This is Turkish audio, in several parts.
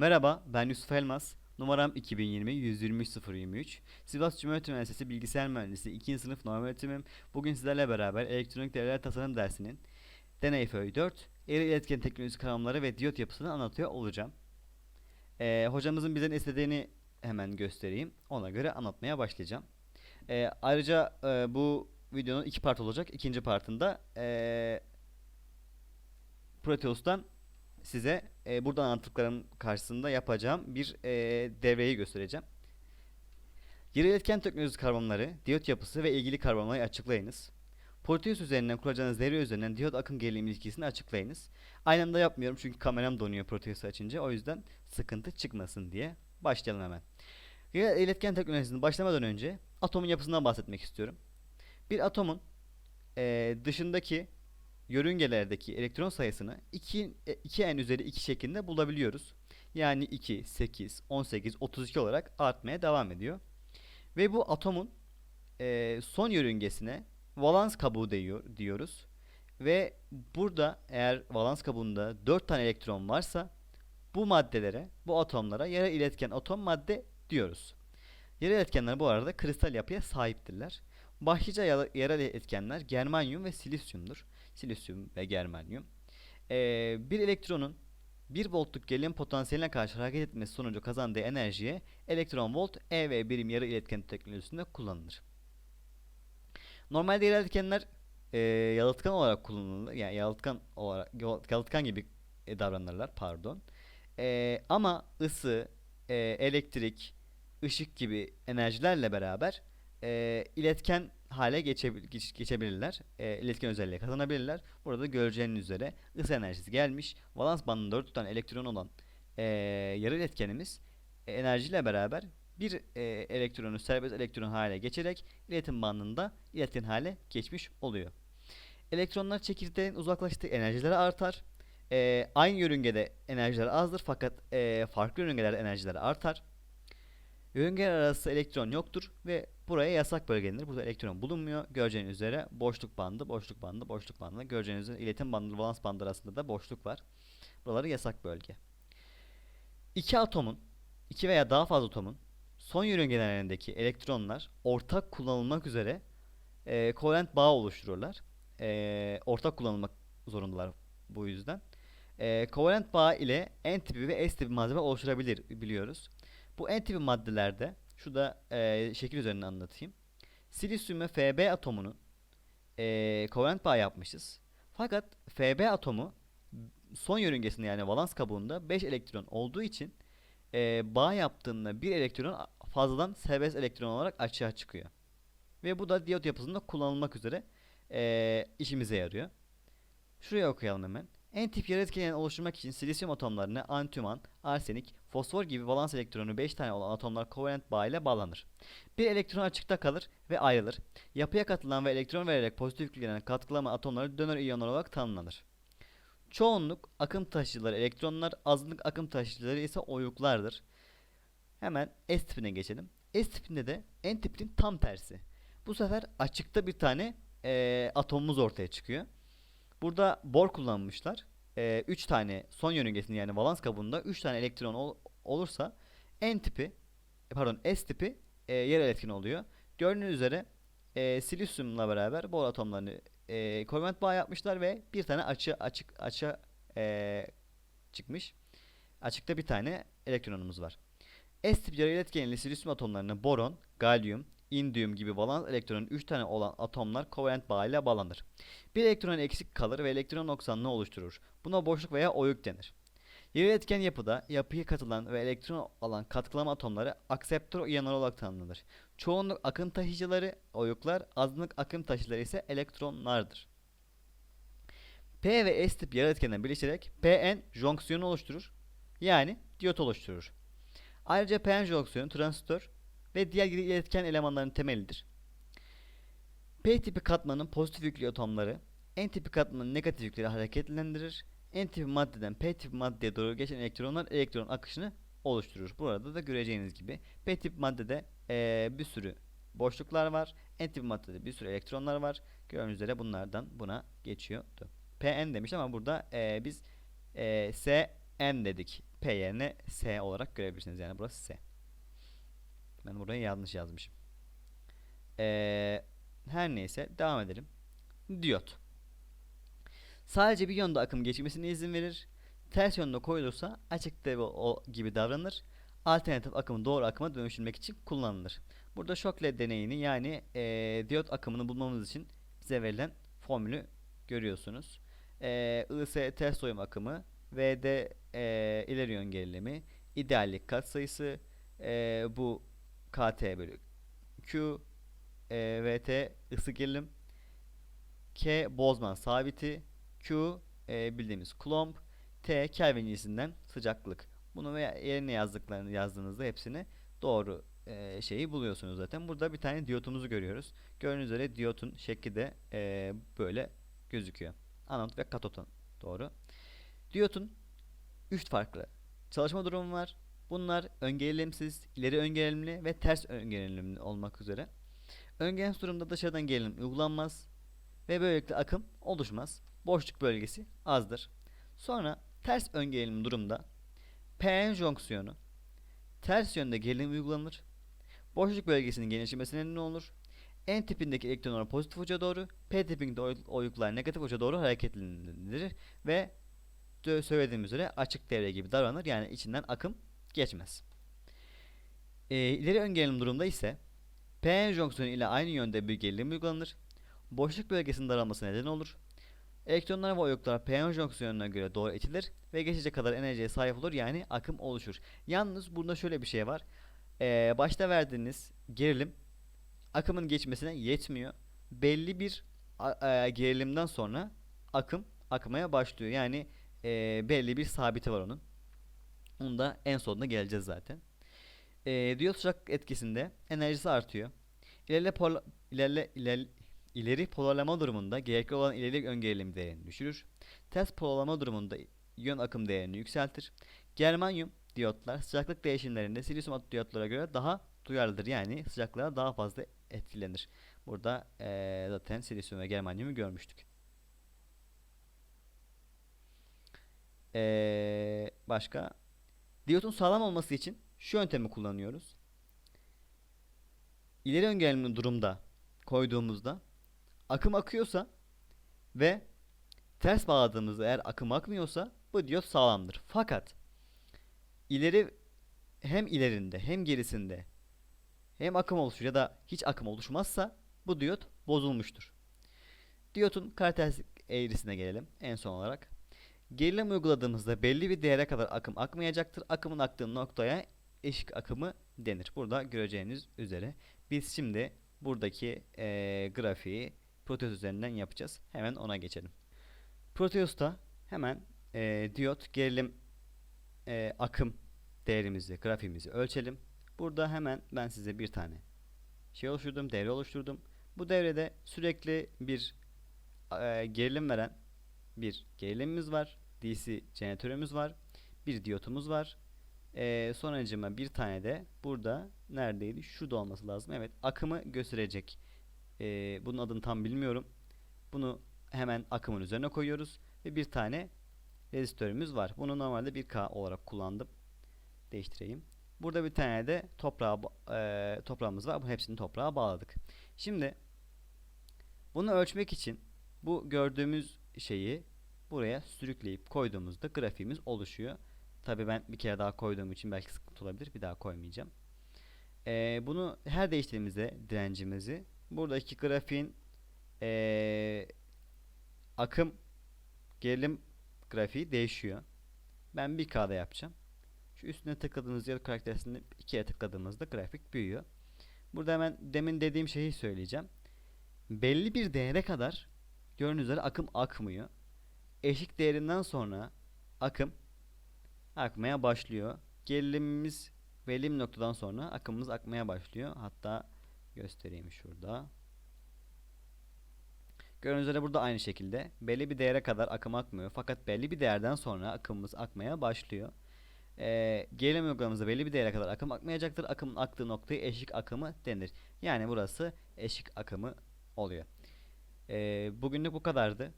Merhaba, ben Yusuf Elmas. Numaram 2020 123 023. Sivas Cumhuriyet Üniversitesi Bilgisayar Mühendisliği 2. sınıf normal öğretimim. Bugün sizlerle beraber elektronik devreler tasarım dersinin deney föyü 4, eri iletken teknolojisi kavramları ve diyot yapısını anlatıyor olacağım. Ee, hocamızın bizden istediğini hemen göstereyim. Ona göre anlatmaya başlayacağım. Ee, ayrıca e, bu videonun iki part olacak. İkinci partında e, Proteus'tan size e, buradan anlattıklarım karşısında yapacağım bir e, devreyi göstereceğim. Yarı iletken teknolojisi kavramları, diyot yapısı ve ilgili kavramları açıklayınız. Proteus üzerinden kuracağınız devre üzerinden diyot akım gerilim ilişkisini açıklayınız. Aynı anda yapmıyorum çünkü kameram donuyor Proteus'u açınca o yüzden sıkıntı çıkmasın diye başlayalım hemen. Yarı iletken teknolojisinin başlamadan önce atomun yapısından bahsetmek istiyorum. Bir atomun e, dışındaki yörüngelerdeki elektron sayısını 2, 2n üzeri 2 şeklinde bulabiliyoruz. Yani 2, 8, 18, 32 olarak artmaya devam ediyor. Ve bu atomun e, son yörüngesine valans kabuğu diyor, diyoruz. Ve burada eğer valans kabuğunda 4 tane elektron varsa bu maddelere, bu atomlara yarı iletken atom madde diyoruz. Yarı iletkenler bu arada kristal yapıya sahiptirler. Başlıca yarı iletkenler germanyum ve silisyumdur silisyum ve germanyum. Ee, bir elektronun 1 voltluk gerilim potansiyeline karşı hareket etmesi sonucu kazandığı enerjiye elektron volt E ve birim yarı iletken teknolojisinde kullanılır. Normalde yarı iletkenler e, yalıtkan olarak kullanılır. Yani yalıtkan olarak yalıtkan gibi e, davranırlar pardon. E, ama ısı, e, elektrik, ışık gibi enerjilerle beraber e, iletken hale geçebil geç geçebilirler. E, iletken özelliği kazanabilirler. Burada göreceğiniz üzere ısı enerjisi gelmiş. Valans bandında 4 tane elektron olan e, yarı iletkenimiz e, enerjiyle beraber bir e, elektronu serbest elektron hale geçerek iletim bandında iletken hale geçmiş oluyor. Elektronlar çekirdeğin uzaklaştığı enerjileri artar. E, aynı yörüngede enerjiler azdır fakat e, farklı yörüngelerde enerjiler artar. Yörüngeler arası elektron yoktur ve buraya yasak bölge denir. Burada elektron bulunmuyor. Göreceğiniz üzere boşluk bandı, boşluk bandı, boşluk bandı. Göreceğiniz üzere iletim bandı, valans bandı arasında da boşluk var. Buraları yasak bölge. İki atomun, iki veya daha fazla atomun son yörüngelerindeki elektronlar ortak kullanılmak üzere e, kovalent bağ oluştururlar. E, ortak kullanılmak zorundalar bu yüzden. E, kovalent bağ ile N tipi ve S tipi malzeme oluşturabilir biliyoruz. Bu N tipi maddelerde şurada e, şekil üzerinden anlatayım. Silisyum ve Fb atomunu e, kovalent bağ yapmışız. Fakat Fb atomu son yörüngesinde yani valans kabuğunda 5 elektron olduğu için e, bağ yaptığında bir elektron fazladan serbest elektron olarak açığa çıkıyor. Ve bu da diyot yapısında kullanılmak üzere e, işimize yarıyor. Şuraya okuyalım hemen. En tip yarı etkenlerini oluşturmak için silisyum atomlarına antüman, arsenik, fosfor gibi valans elektronu 5 tane olan atomlar kovalent bağ ile bağlanır. Bir elektron açıkta kalır ve ayrılır. Yapıya katılan ve elektron vererek pozitif yüklenen katkılama atomları dönör iyonlar olarak tanımlanır. Çoğunluk akım taşıyıcıları elektronlar, azınlık akım taşıyıcıları ise oyuklardır. Hemen S tipine geçelim. S tipinde de N tipinin tam tersi. Bu sefer açıkta bir tane e, atomumuz ortaya çıkıyor. Burada bor kullanmışlar. 3 ee, tane son yörüngesinde yani valans kabuğunda 3 tane elektron ol, olursa N tipi e, pardon S tipi e, yer iletken oluyor. Gördüğünüz üzere e, silisyumla beraber bor atomlarını e, kovalent bağ yapmışlar ve bir tane açı açık açı e, çıkmış. Açıkta bir tane elektronumuz var. S tip yarı iletkenli silisyum atomlarına boron, galyum, indium gibi valans elektronun 3 tane olan atomlar kovalent bağ ile bağlanır. Bir elektron eksik kalır ve elektron noksanını oluşturur. Buna boşluk veya oyuk denir. Yarı etken yapıda yapıya katılan ve elektron alan katkılama atomları akseptör iyonar olarak tanımlanır. Çoğunluk akım taşıyıcıları oyuklar, azınlık akım taşıyıcıları ise elektronlardır. P ve S tip yarı etkenler birleşerek PN jonksiyonu oluşturur. Yani diyot oluşturur. Ayrıca PN jonksiyonu transistör ve diğer iletken elemanların temelidir. P tipi katmanın pozitif yüklü atomları N tipi katmanın negatif yükleri hareketlendirir. N tipi maddeden P tipi maddeye doğru geçen elektronlar elektron akışını oluşturur. Burada da göreceğiniz gibi P tipi maddede ee, bir sürü boşluklar var. N tipi maddede bir sürü elektronlar var. Gördüğünüz üzere bunlardan buna geçiyordu. PN demiş ama burada ee, biz ee, SN dedik. P yerine S olarak görebilirsiniz. Yani burası S. Ben burayı yanlış yazmışım. Ee, her neyse devam edelim. Diyot. Sadece bir yönde akım geçmesine izin verir. Ters yönde koyulursa açık devre o gibi davranır. Alternatif akımı doğru akıma dönüştürmek için kullanılır. Burada şok led deneyini yani eee, diyot akımını bulmamız için bize verilen formülü görüyorsunuz. Eee IS ters doyum akımı, VD eee, ileri yön gerilimi, ideallik katsayısı, eee, bu KT bölü Q, eee, VT ısı gerilim, K Bozman sabiti, Q e, bildiğimiz Coulomb, T Kelvin cinsinden sıcaklık. Bunu veya yerine yazdıklarını yazdığınızda hepsini doğru e, şeyi buluyorsunuz zaten. Burada bir tane diyotumuzu görüyoruz. Gördüğünüz üzere diyotun şekli de e, böyle gözüküyor. Anot ve katotun doğru. Diyotun 3 farklı çalışma durumu var. Bunlar öngerilimsiz, ileri öngerilimli ve ters öngerilimli olmak üzere. Öngerilimsiz durumda dışarıdan gerilim uygulanmaz ve böylelikle akım oluşmaz. Boşluk bölgesi azdır. Sonra ters öngerilim durumda PN jonksiyonu ters yönde gerilim uygulanır. Boşluk bölgesinin genişlemesine neden olur. N tipindeki elektronlar pozitif uca doğru, P tipindeki oy- oyuklar negatif uca doğru hareketlendirir ve söylediğimiz üzere açık devre gibi davranır. Yani içinden akım geçmez. Ee, ileri öngerilim durumda ise PN jonksiyonu ile aynı yönde bir gerilim uygulanır. Boşluk bölgesinin daralması neden olur. Elektronlar ve oyuklar piyon jonksiyonuna göre doğru itilir ve geçecek kadar enerjiye sahip olur yani akım oluşur. Yalnız burada şöyle bir şey var. Ee, başta verdiğiniz gerilim akımın geçmesine yetmiyor. Belli bir e, gerilimden sonra akım akmaya başlıyor. Yani e, belli bir sabiti var onun. Onu da en sonunda geleceğiz zaten. E, diyot sıcak etkisinde enerjisi artıyor. İlerle, pola- ilerle, ilerle, İleri polarlama durumunda gerekli olan ileri öngerilim değerini düşürür. Ters polarlama durumunda yön akım değerini yükseltir. Germanyum diyotlar sıcaklık değişimlerinde silisyum diyotlara göre daha duyarlıdır. Yani sıcaklığa daha fazla etkilenir. Burada eee, zaten silisyum ve germanyumu görmüştük. Eee, başka? Diyotun sağlam olması için şu yöntemi kullanıyoruz. İleri öngerilimli durumda koyduğumuzda akım akıyorsa ve ters bağladığımızda eğer akım akmıyorsa bu diyot sağlamdır. Fakat ileri hem ilerinde hem gerisinde hem akım oluşur ya da hiç akım oluşmazsa bu diyot bozulmuştur. Diyotun karakteristik eğrisine gelelim en son olarak. Gerilim uyguladığımızda belli bir değere kadar akım akmayacaktır. Akımın aktığı noktaya eşik akımı denir. Burada göreceğiniz üzere biz şimdi buradaki eee, grafiği Proteus üzerinden yapacağız. Hemen ona geçelim. Proteus'ta hemen eee, diyot gerilim eee, akım değerimizi, grafiğimizi ölçelim. Burada hemen ben size bir tane şey oluşturdum, devre oluşturdum. Bu devrede sürekli bir eee, gerilim veren bir gerilimimiz var. DC jeneratörümüz var. Bir diyotumuz var. Ee, sonucuma bir tane de burada neredeydi? Şurada olması lazım. Evet, akımı gösterecek. Ee, bunun adını tam bilmiyorum. Bunu hemen akımın üzerine koyuyoruz ve bir tane rezistörümüz var. Bunu normalde 1K olarak kullandım. Değiştireyim. Burada bir tane de toprağa eee, toprağımız var. Bu hepsini toprağa bağladık. Şimdi bunu ölçmek için bu gördüğümüz şeyi buraya sürükleyip koyduğumuzda grafiğimiz oluşuyor. Tabii ben bir kere daha koyduğum için belki sıkıntı olabilir. Bir daha koymayacağım. Ee, bunu her değiştirdiğimizde direncimizi buradaki grafiğin ee, akım gerilim grafiği değişiyor. Ben 1K'da yapacağım. Şu üstüne tıkladığımız yer karakterisini bir kere tıkladığımızda grafik büyüyor. Burada hemen demin dediğim şeyi söyleyeceğim. Belli bir değere kadar gördüğünüz üzere akım akmıyor. Eşik değerinden sonra akım akmaya başlıyor. Gerilimimiz belli bir noktadan sonra akımımız akmaya başlıyor. Hatta göstereyim şurada. Gördüğünüz üzere burada aynı şekilde belli bir değere kadar akım akmıyor. Fakat belli bir değerden sonra akımımız akmaya başlıyor. Ee, gerilim uygulamamızda belli bir değere kadar akım akmayacaktır. Akımın aktığı noktaya eşik akımı denir. Yani burası eşik akımı oluyor. Ee, bugünlük bu kadardı.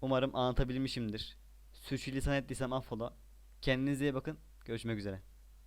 Umarım anlatabilmişimdir. Sürçülisan ettiysem affola. Kendinize iyi bakın. Görüşmek üzere.